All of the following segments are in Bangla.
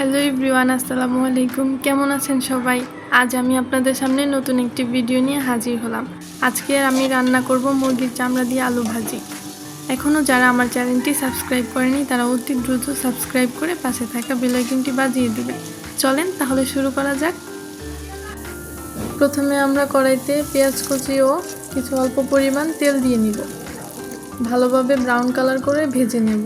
হ্যালো এভরিওয়ান আসসালামু আলাইকুম। কেমন আছেন সবাই? আজ আমি আপনাদের সামনে নতুন একটি ভিডিও নিয়ে হাজির হলাম। আজকে আমি রান্না করব মুরগির চামড়া দিয়ে আলু ভাজি। এখনও যারা আমার চ্যানেলটি সাবস্ক্রাইব করেনি, তারা অতি দ্রুত সাবস্ক্রাইব করে পাশে থাকা বেলাইকনটি বাজিয়ে দিবে। চলেন তাহলে শুরু করা যাক। প্রথমে আমরা কড়াইতে পেঁয়াজ কুচি ও কিছু অল্প পরিমাণ তেল দিয়ে নিব। ভালোভাবে ব্রাউন কালার করে ভেজে নেব।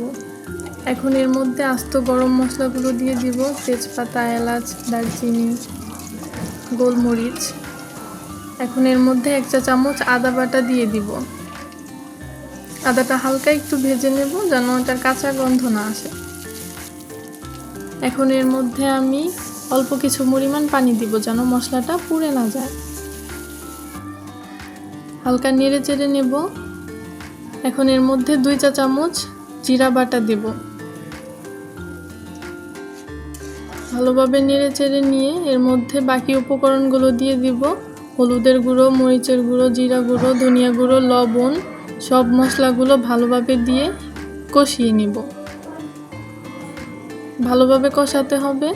এখন এর মধ্যে আস্ত গরম মশলাগুলো দিয়ে দিব। তেজপাতা, এলাচ, দারচিনি, গোলমরিচ। এখন এর মধ্যে এক চা চামচ আদা বাটা দিয়ে দিব। আদাটা হালকা একটু ভেজে নেব যেন ওটার কাঁচা গন্ধ না আসে। এখন এর মধ্যে আমি অল্প কিছু পরিমাণ পানি দিব যেন মশলাটা পুড়ে না যায়। হালকা নেড়ে চেড়ে নেব। এখন এর মধ্যে দুই চা চামচ জিরা বাটা দেব। ভালোভাবে নেড়ে চেড়ে নিয়ে এর মধ্যে বাকি উপকরণগুলো দিয়ে দিব। হলুদের গুঁড়ো, মরিচের গুঁড়ো, জিরা গুঁড়ো, ধনিয়া গুঁড়ো, লবণ, সব মশলাগুলো ভালোভাবে দিয়ে কষিয়ে নিব। ভালোভাবে কষাতে হবে।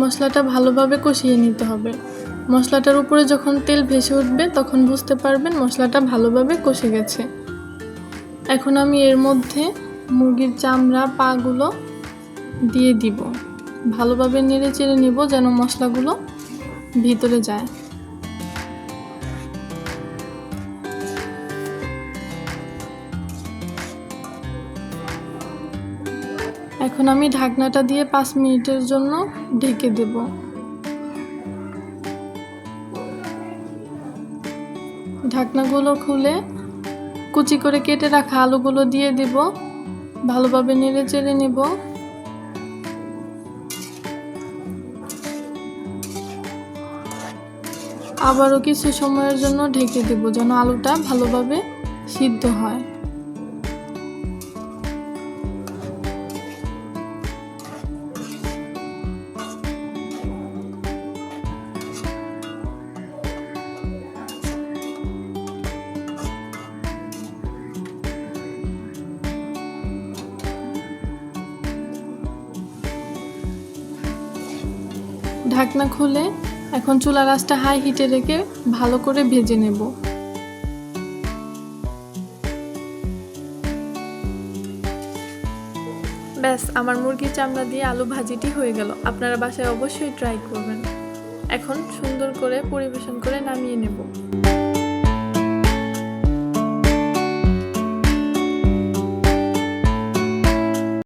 মশলাটা ভালোভাবে কষিয়ে নিতে হবে। মশলাটার উপরে যখন তেল ভেসে উঠবে, তখন বুঝতে পারবেন মশলাটা ভালোভাবে কষে গেছে। এখন আমি এর মধ্যে মুরগির চামড়া, পাগুলো দিয়ে দিব। ভালোভাবে নেড়ে চেড়ে নিব যেন মশলাগুলো ভিতরে যায়। এখন আমি ঢাকনাটা দিয়ে পাঁচ মিনিটের জন্য ঢেকে দেব। ঢাকনাগুলো খুলে কুচি করে কেটে রাখা আলুগুলো দিয়ে দিব। ভালোভাবে নেড়ে চেড়ে নেব। আবারও কিছু সময়ের জন্য ঢেকে দেব যেন আলুটা ভালোভাবে সিদ্ধ হয়। ঢাকনা খুলে এখন চুলা গাছটা হাই হিটে রেখে ভালো করে ভেজে নেব। ব্যাস, আমার মুরগির চামড়া দিয়ে আলু ভাজিটি হয়ে গেল। আপনারা বাসায় অবশ্যই ট্রাই করবেন। এখন সুন্দর করে পরিবেশন করে নামিয়ে নেব।